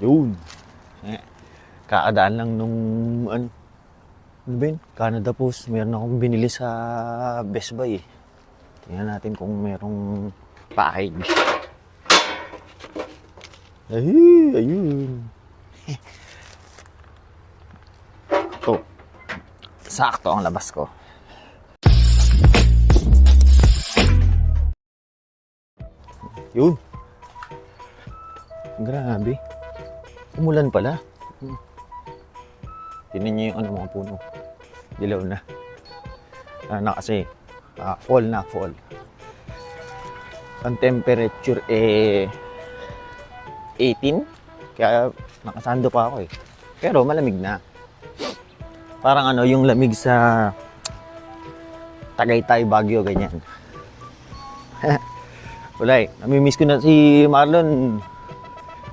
Yun. Eh, Kaadaan lang nung ano, ano ba yun? Canada Post. Meron akong binili sa Best Buy eh. Tingnan natin kung merong package. Ay, ayun. Ito. Sakto ang labas ko. Yun. Grabe. Umulan pala. Hmm. Tingnan niyo yung ano mga puno. Dilaw na. Ano na kasi, ah, fall na, fall. Ang temperature eh 18. Kaya nakasando pa ako eh. Pero malamig na. Parang ano, yung lamig sa Tagaytay, Baguio, ganyan. Wala eh. Namimiss ko na si Marlon.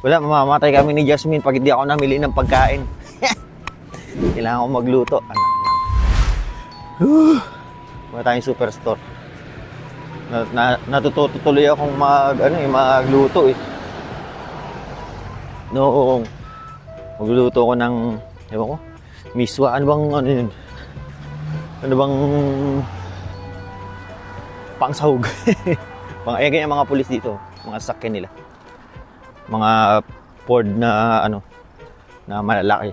Wala, mamamatay kami ni Jasmine pag hindi ako namili ng pagkain. Kailangan ko magluto. Anak na. Wala tayong superstore. Na, na, natututo tuloy akong mag, ano, eh, magluto eh. Noong magluto ko ng, ewan ko, miswa. Ano bang, ano yun? Ano bang pangsahog? mga, eh, ganyan mga pulis dito. Mga sakyan nila. Mga Ford na, ano, na malalaki.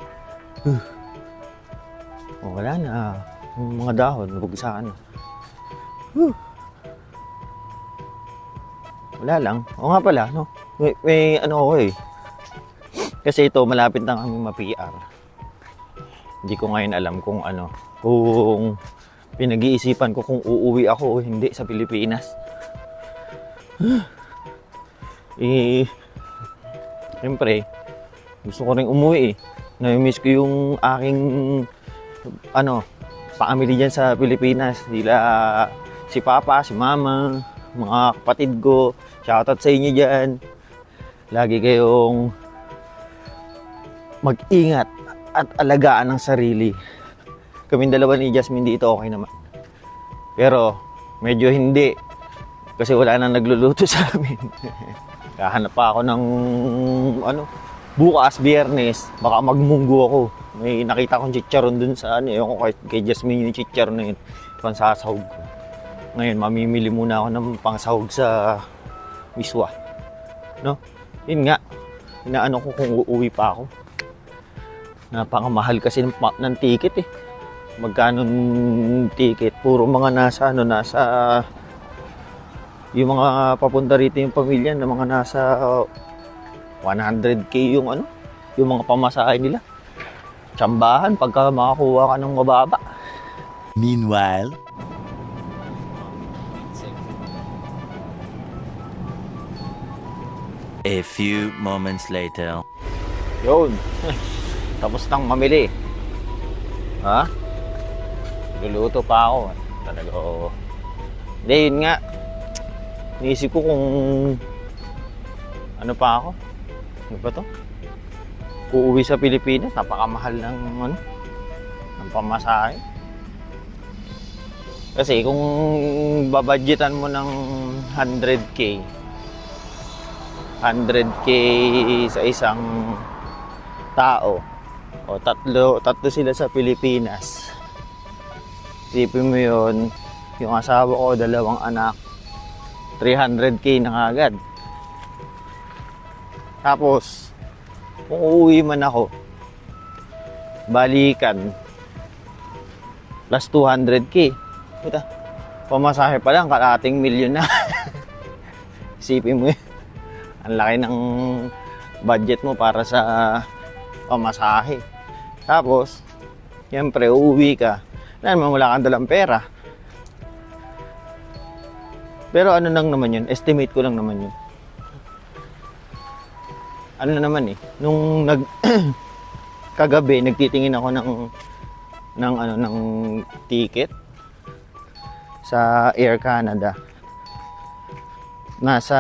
Oh, wala na. Yung mga dahon, nabugsaan. Whew. Wala lang. O nga pala, no? May, may ano ako eh. Kasi ito, malapit na kami ma-PR. Hindi ko ngayon alam kung ano, kung pinag-iisipan ko kung uuwi ako o hindi sa Pilipinas. eh, siyempre, gusto ko rin umuwi eh. Nami-miss ko yung aking ano, family dyan sa Pilipinas. Sila si Papa, si Mama, mga kapatid ko. Shoutout sa inyo dyan. Lagi kayong mag-ingat at alagaan ng sarili. Kaming dalawa ni Jasmine dito okay naman. Pero medyo hindi. Kasi wala nang nagluluto sa amin. Kahanap pa ako ng ano, bukas, biyernes, baka magmunggo ako. May nakita kong chicharon dun sa ano, yung kay, kay Jasmine yung chicharon na yun, pansasahog ko. Ngayon, mamimili muna ako ng pangsahog sa miswa. No? Yun nga, inaano ko kung uuwi pa ako. Napakamahal kasi ng, ng ticket eh. Magkano ticket? Puro mga nasa ano, nasa yung mga papunta rito yung pamilya na mga nasa 100k yung ano, yung mga pamasahe nila. Tsambahan pagka makakuha ka ng mababa. Meanwhile, a few moments later. Yun. Tapos nang mamili. Ha? Luluto pa ako. Talaga, oo. Hindi, yun nga. Niisip ko kung ano pa ako. Ano ba to? Uuwi sa Pilipinas, napakamahal ng ano, ng pamasahe. Kasi kung babadgetan mo ng 100k, 100k sa isang tao, o tatlo, tatlo sila sa Pilipinas. Tipin mo yun, yung asawa ko, dalawang anak, 300k na agad. Tapos, kung uuwi man ako, balikan, plus 200k. Puta, pamasahe pa lang, kalating milyon na. Isipin mo yun. Ang laki ng budget mo para sa pamasahe. Tapos, siyempre, uuwi ka. Naman, wala kang dalang pera. Pero ano lang naman yun, estimate ko lang naman yun. Ano na naman eh, nung nag kagabi nagtitingin ako ng ng ano ng ticket sa Air Canada. Nasa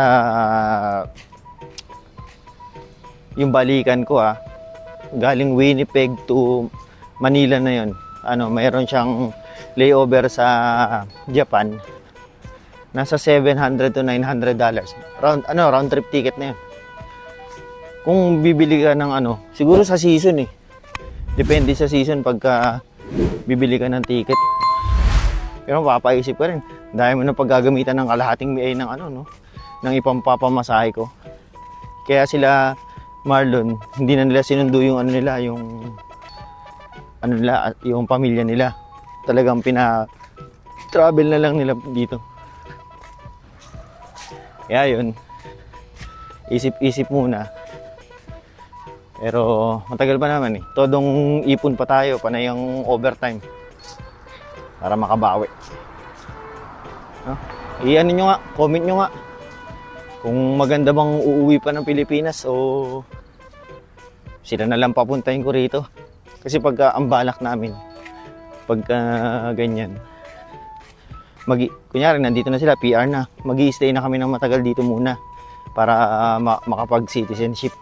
yung balikan ko ah, galing Winnipeg to Manila na yon. Ano, mayroon siyang layover sa Japan. Nasa 700 to 900 dollars. Round ano, round trip ticket na 'yon. kung bibili ka ng ano, siguro sa season eh. Depende sa season pagka bibili ka ng ticket. Pero mapapaisip ka rin, dahil mo na paggagamitan ng kalahating MA ng ano, no? Ng ipampapamasahe ko. Kaya sila, Marlon, hindi na nila sinundo yung ano nila, yung ano nila, yung pamilya nila. Talagang pina travel na lang nila dito. Kaya yun, isip-isip muna. Pero matagal pa naman eh. Todong ipon pa tayo, panay ang overtime. Para makabawi. No? I-ano nyo nga, comment nyo nga. Kung maganda bang uuwi pa ng Pilipinas o sila na lang papuntahin ko rito. Kasi pagka ang balak namin, pagka ganyan, mag kunyari nandito na sila, PR na, mag stay na kami ng matagal dito muna para ah, ma- makapag-citizenship.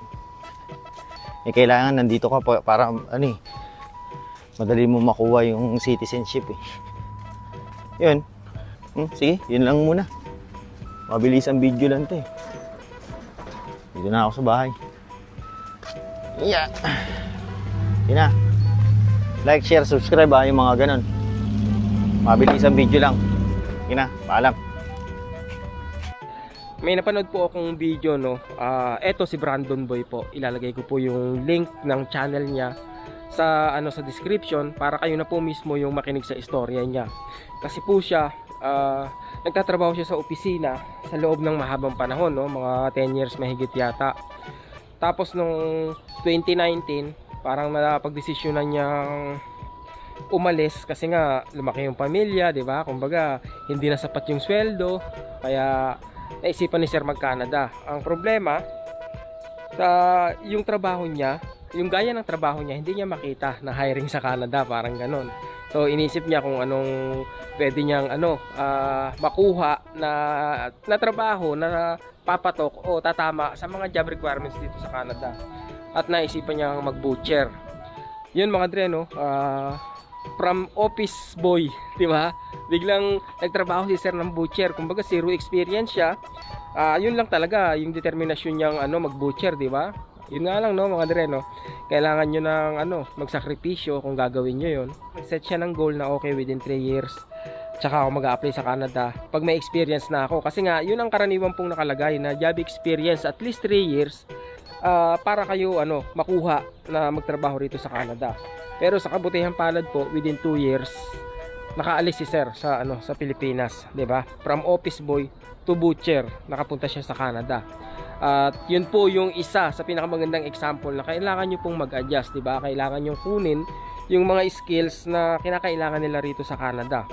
Eh, kailangan nandito ka pa, para ano eh, madali mo makuha yung citizenship eh. Yun. Hmm, sige, yun lang muna. Mabilis ang video lang to eh. Dito na ako sa bahay. Yeah. Yun na. Like, share, subscribe ah, yung mga ganun. Mabilis ang video lang. Yun na, paalam. May napanood po akong video no. Ah, eto si Brandon Boy po. Ilalagay ko po yung link ng channel niya sa ano sa description para kayo na po mismo yung makinig sa istorya niya. Kasi po siya ah, nagtatrabaho siya sa opisina sa loob ng mahabang panahon no, mga 10 years mahigit yata. Tapos nung 2019, parang napagdesisyonan niyang umalis kasi nga lumaki yung pamilya, 'di ba? Kumbaga, hindi na sapat yung sweldo, kaya naisipan ni Sir mag-Canada. Ang problema, sa yung trabaho niya, yung gaya ng trabaho niya, hindi niya makita na hiring sa Canada, parang ganon. So, inisip niya kung anong pwede niyang ano, ah, makuha na, na trabaho na papatok o tatama sa mga job requirements dito sa Canada. At naisipan niyang mag-butcher. Yun mga dre, no? Ah, from office boy, di ba? Biglang nagtrabaho si sir ng butcher. Kumbaga zero experience siya. Ah, yun lang talaga yung determinasyon niyang ano mag-butcher, di ba? Yun nga lang no mga dire no. Kailangan niyo ng ano, magsakripisyo kung gagawin niyo yun. Nag-set siya ng goal na okay within 3 years. Tsaka ako mag-apply sa Canada pag may experience na ako. Kasi nga, yun ang karaniwan pong nakalagay na job experience at least 3 years ah, para kayo ano, makuha na magtrabaho rito sa Canada. Pero sa kabutihan palad po, within 2 years, nakaalis si sir sa ano sa Pilipinas, 'di ba? From office boy to butcher, nakapunta siya sa Canada. At yun po yung isa sa pinakamagandang example na kailangan nyo pong mag-adjust, 'di ba? Kailangan nyo kunin yung mga skills na kinakailangan nila rito sa Canada.